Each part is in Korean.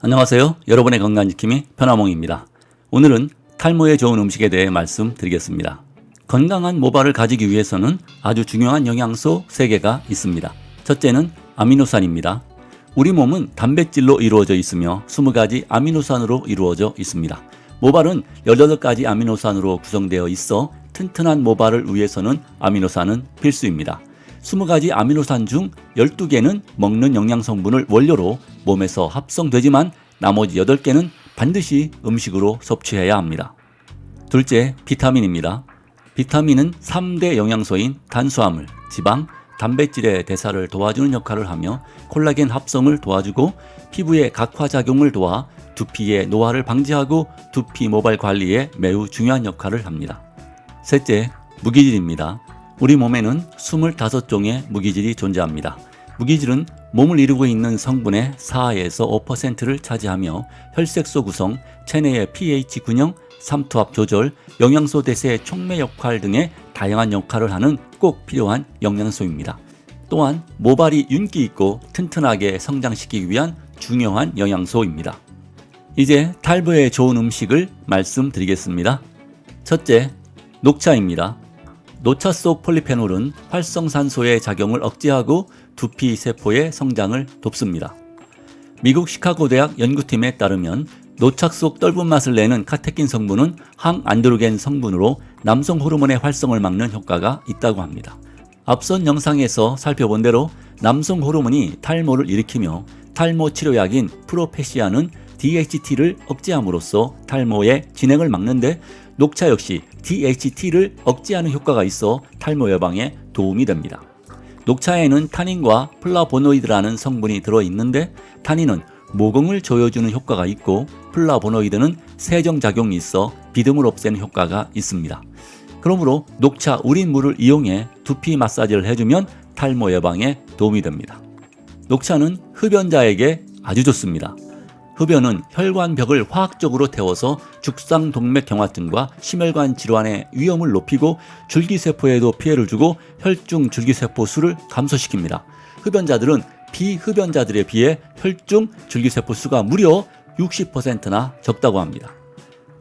안녕하세요. 여러분의 건강지킴이 편화몽입니다. 오늘은 탈모에 좋은 음식에 대해 말씀드리겠습니다. 건강한 모발을 가지기 위해서는 아주 중요한 영양소 3개가 있습니다. 첫째는 아미노산입니다. 우리 몸은 단백질로 이루어져 있으며 20가지 아미노산으로 이루어져 있습니다. 모발은 18가지 아미노산으로 구성되어 있어 튼튼한 모발을 위해서는 아미노산은 필수입니다. 20가지 아미노산 중 12개는 먹는 영양 성분을 원료로 몸에서 합성되지만 나머지 8개는 반드시 음식으로 섭취해야 합니다. 둘째, 비타민입니다. 비타민은 3대 영양소인 탄수화물, 지방, 단백질의 대사를 도와주는 역할을 하며 콜라겐 합성을 도와주고 피부의 각화작용을 도와 두피의 노화를 방지하고 두피 모발 관리에 매우 중요한 역할을 합니다. 셋째, 무기질입니다. 우리 몸에는 25종의 무기질이 존재합니다. 무기질은 몸을 이루고 있는 성분의 4에서 5%를 차지하며 혈색소 구성, 체내의 pH 균형, 삼투압 조절, 영양소 대세 촉매 역할 등의 다양한 역할을 하는 꼭 필요한 영양소입니다. 또한 모발이 윤기 있고 튼튼하게 성장시키기 위한 중요한 영양소입니다. 이제 탈모에 좋은 음식을 말씀드리겠습니다. 첫째, 녹차입니다. 녹차 속 폴리페놀은 활성산소의 작용을 억제하고 두피 세포의 성장을 돕습니다. 미국 시카고 대학 연구팀에 따르면 녹차 속 떫은 맛을 내는 카테킨 성분은 항안드로겐 성분으로 남성 호르몬의 활성을 막는 효과가 있다고 합니다. 앞선 영상에서 살펴본 대로 남성 호르몬이 탈모를 일으키며 탈모 치료약인 프로페시아는 DHT를 억제함으로써 탈모의 진행을 막는데 녹차 역시 DHT를 억제하는 효과가 있어 탈모 예방에 도움이 됩니다. 녹차에는 타닌과 플라보노이드라는 성분이 들어 있는데 타닌은 모공을 조여주는 효과가 있고 플라보노이드는 세정 작용이 있어 비듬을 없애는 효과가 있습니다. 그러므로 녹차 우린 물을 이용해 두피 마사지를 해주면 탈모 예방에 도움이 됩니다. 녹차는 흡연자에게 아주 좋습니다. 흡연은 혈관벽을 화학적으로 태워서 죽상동맥경화증과 심혈관 질환의 위험을 높이고 줄기세포에도 피해를 주고 혈중 줄기세포 수를 감소시킵니다. 흡연자들은 비흡연자들에 비해 혈중 줄기세포 수가 무려 60%나 적다고 합니다.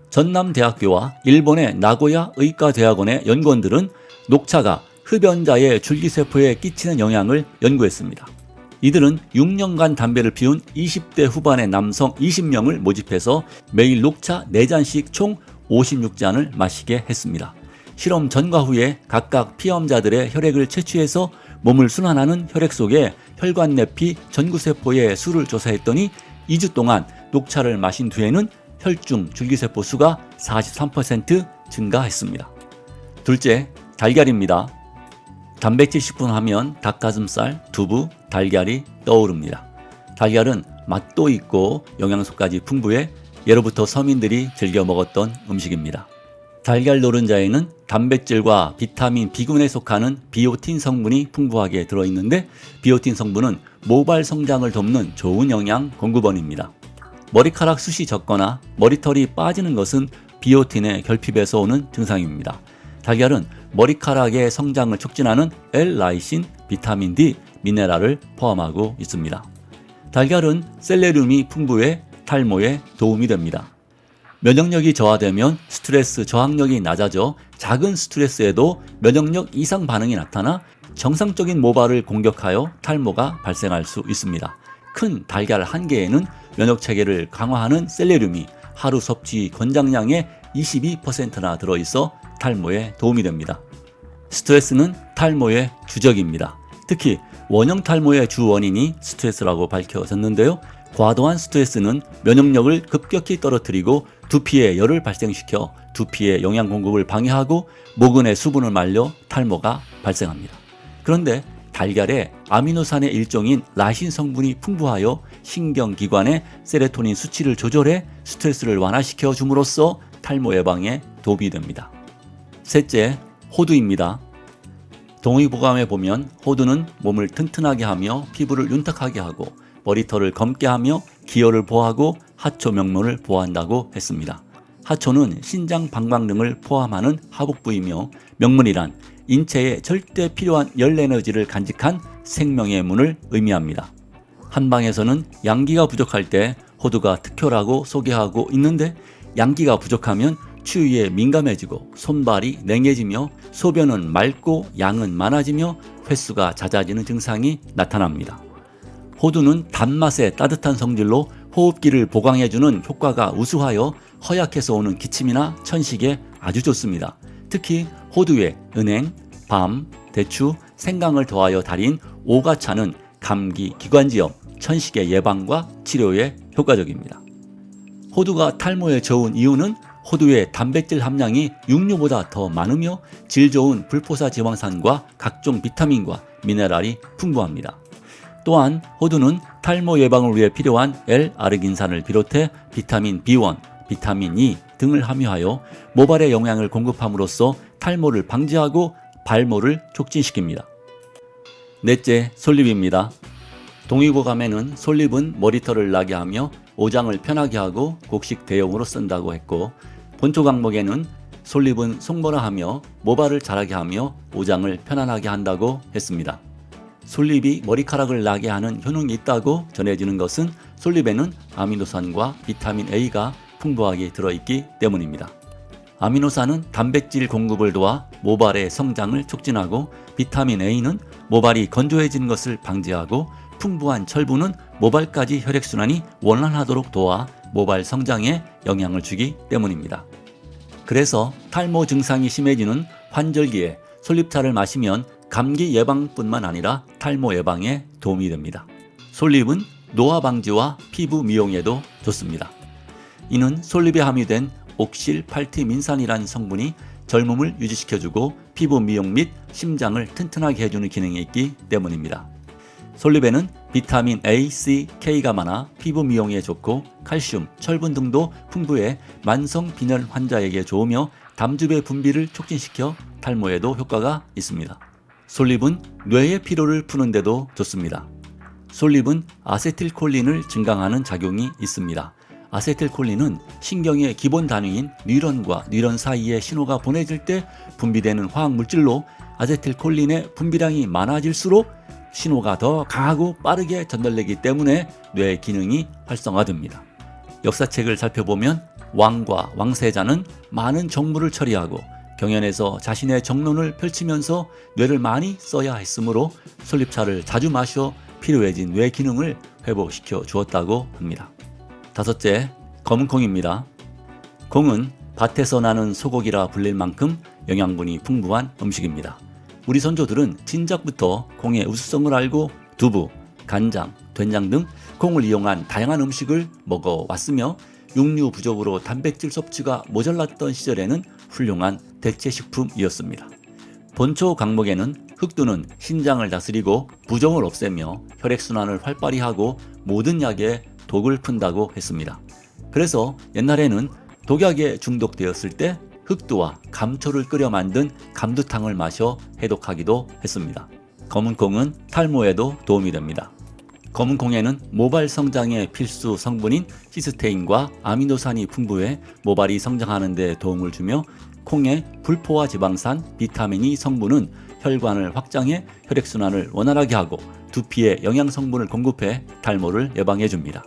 전남대학교와 일본의 나고야 의과대학원의 연구원들은 녹차가 흡연자의 줄기세포에 끼치는 영향을 연구했습니다. 이들은 6년간 담배를 피운 20대 후반의 남성 20명을 모집해서 매일 녹차 4잔씩 총 56잔을 마시게 했습니다. 실험 전과 후에 각각 피험자들의 혈액을 채취해서 몸을 순환하는 혈액 속에 혈관 내피 전구세포의 수를 조사했더니 2주 동안 녹차를 마신 뒤에는 혈중 줄기세포 수가 43% 증가했습니다. 둘째, 달걀입니다. 단백질 식품 하면 닭가슴살, 두부, 달걀이 떠오릅니다. 달걀은 맛도 있고 영양소까지 풍부해 예로부터 서민들이 즐겨 먹었던 음식입니다. 달걀 노른자에는 단백질과 비타민 B군에 속하는 비오틴 성분이 풍부하게 들어있는데 비오틴 성분은 모발 성장을 돕는 좋은 영양 공급원입니다. 머리카락 숱이 적거나 머리털이 빠지는 것은 비오틴의 결핍에서 오는 증상입니다. 달걀은 머리카락의 성장을 촉진하는 L-라이신, 비타민 D, 미네랄을 포함하고 있습니다. 달걀은 셀레늄이 풍부해 탈모에 도움이 됩니다. 면역력이 저하되면 스트레스 저항력이 낮아져 작은 스트레스에도 면역력 이상 반응이 나타나 정상적인 모발을 공격하여 탈모가 발생할 수 있습니다. 큰 달걀 한 개에는 면역 체계를 강화하는 셀레늄이 하루 섭취 권장량의 22%나 들어 있어 탈모에 도움이 됩니다. 스트레스는 탈모의 주적입니다. 특히 원형 탈모의 주 원인이 스트레스라고 밝혀졌는데요. 과도한 스트레스는 면역력을 급격히 떨어뜨리고 두피에 열을 발생시켜 두피의 영양 공급을 방해하고 모근의 수분을 말려 탈모가 발생합니다. 그런데 달걀에 아미노산의 일종인 라신 성분이 풍부하여 신경기관의 세레토닌 수치를 조절해 스트레스를 완화시켜 줌으로써 탈모 예방에 도움이 됩니다. 셋째, 호두입니다. 동의보감에 보면 호두는 몸을 튼튼하게 하며 피부를 윤탁하게 하고 머리털을 검게 하며 기혈을 보호하고 하초 명모를 보호한다고 했습니다. 하초는 신장 방광 등을 포함하는 하복부이며 명문이란 인체에 절대 필요한 열 에너지를 간직한 생명의 문을 의미합니다. 한방에서는 양기가 부족할 때 호두가 특효라고 소개하고 있는데 양기가 부족하면 추위에 민감해지고 손발이 냉해지며 소변은 맑고 양은 많아지며 횟수가 잦아지는 증상이 나타납니다. 호두는 단맛의 따뜻한 성질로 호흡기를 보강해주는 효과가 우수하여 허약해서 오는 기침이나 천식에 아주 좋습니다. 특히 호두에 은행, 밤, 대추, 생강을 더하여 달인 오가차는 감기, 기관지염, 천식의 예방과 치료에 효과적입니다. 호두가 탈모에 좋은 이유는 호두의 단백질 함량이 육류보다 더 많으며 질 좋은 불포사 지방산과 각종 비타민과 미네랄이 풍부합니다. 또한 호두는 탈모 예방을 위해 필요한 L-아르긴산을 비롯해 비타민 B1, 비타민 E 등을 함유하여 모발에 영양을 공급함으로써 탈모를 방지하고 발모를 촉진시킵니다. 넷째, 솔잎입니다. 동의고감에는 솔잎은 머리털을 나게 하며 오장을 편하게 하고 곡식 대용으로 쓴다고 했고 본초 강목에는 솔잎은 송보라 하며 모발을 자라게 하며 오장을 편안하게 한다고 했습니다. 솔잎이 머리카락을 나게 하는 효능이 있다고 전해지는 것은 솔잎에는 아미노산과 비타민 A가 풍부하게 들어있기 때문입니다. 아미노산은 단백질 공급을 도와 모발의 성장을 촉진하고 비타민 A는 모발이 건조해지는 것을 방지하고 풍부한 철분은 모발까지 혈액순환이 원활하도록 도와 모발 성장에 영향을 주기 때문입니다. 그래서 탈모 증상이 심해지는 환절기에 솔잎차를 마시면 감기 예방뿐만 아니라 탈모 예방에 도움이 됩니다. 솔잎은 노화 방지와 피부 미용에도 좋습니다. 이는 솔잎에 함유된 옥실 팔티민산이라는 성분이 젊음을 유지시켜주고 피부 미용 및 심장을 튼튼하게 해주는 기능이 있기 때문입니다. 솔잎에는 비타민 A, C, K가 많아 피부 미용에 좋고 칼슘, 철분 등도 풍부해 만성 빈혈 환자에게 좋으며 담즙의 분비를 촉진시켜 탈모에도 효과가 있습니다. 솔잎은 뇌의 피로를 푸는데도 좋습니다. 솔잎은 아세틸콜린을 증강하는 작용이 있습니다. 아세틸콜린은 신경의 기본 단위인 뉴런과 뉴런 사이에 신호가 보내질 때 분비되는 화학 물질로 아세틸콜린의 분비량이 많아질수록 신호가 더 강하고 빠르게 전달되기 때문에 뇌 기능이 활성화됩니다. 역사책을 살펴보면 왕과 왕세자는 많은 정무를 처리하고 경연에서 자신의 정론을 펼치면서 뇌를 많이 써야 했으므로 솔잎차를 자주 마셔 필요해진 뇌 기능을 회복시켜 주었다고 합니다. 다섯째, 검은콩입니다. 콩은 밭에서 나는 소고기라 불릴 만큼 영양분이 풍부한 음식입니다. 우리 선조들은 진작부터 콩의 우수성을 알고 두부, 간장, 된장 등 콩을 이용한 다양한 음식을 먹어왔으며 육류 부족으로 단백질 섭취가 모자랐던 시절에는 훌륭한 대체 식품이었습니다. 본초 강목에는 흑두는 신장을 다스리고 부종을 없애며 혈액순환을 활발히 하고 모든 약에 독을 푼다고 했습니다. 그래서 옛날에는 독약에 중독되었을 때 흑두와 감초를 끓여 만든 감두탕을 마셔 해독하기도 했습니다. 검은콩은 탈모에도 도움이 됩니다. 검은콩에는 모발 성장의 필수 성분인 시스테인과 아미노산이 풍부해 모발이 성장하는 데 도움을 주며 콩의 불포화 지방산, 비타민이 성분은 혈관을 확장해 혈액순환을 원활하게 하고 두피에 영양 성분을 공급해 탈모를 예방해 줍니다.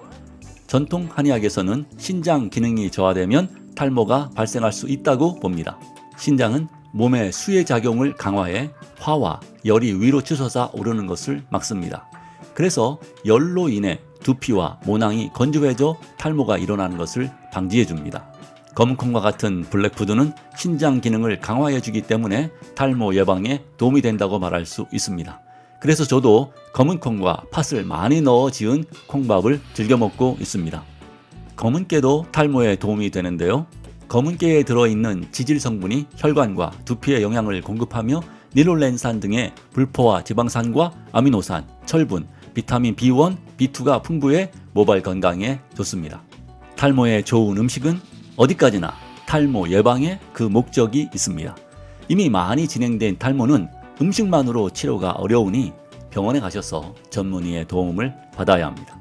전통 한의학에서는 신장 기능이 저하되면 탈모가 발생할 수 있다고 봅니다. 신장은 몸의 수의 작용을 강화해 화와 열이 위로 치솟아 오르는 것을 막습니다. 그래서 열로 인해 두피와 모낭이 건조해져 탈모가 일어나는 것을 방지해 줍니다. 검은콩과 같은 블랙푸드는 신장 기능을 강화해 주기 때문에 탈모 예방에 도움이 된다고 말할 수 있습니다. 그래서 저도 검은콩과 팥을 많이 넣어 지은 콩밥을 즐겨 먹고 있습니다. 검은깨도 탈모에 도움이 되는데요. 검은깨에 들어있는 지질 성분이 혈관과 두피에 영양을 공급하며 니롤렌산 등의 불포화 지방산과 아미노산, 철분, 비타민 B1, B2가 풍부해 모발 건강에 좋습니다. 탈모에 좋은 음식은 어디까지나 탈모 예방에 그 목적이 있습니다. 이미 많이 진행된 탈모는 음식만으로 치료가 어려우니 병원에 가셔서 전문의의 도움을 받아야 합니다.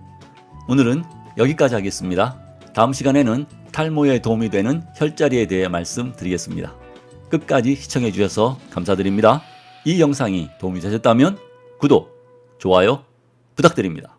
오늘은 여기까지 하겠습니다. 다음 시간에는 탈모에 도움이 되는 혈자리에 대해 말씀드리겠습니다. 끝까지 시청해 주셔서 감사드립니다. 이 영상이 도움이 되셨다면 구독, 좋아요 부탁드립니다.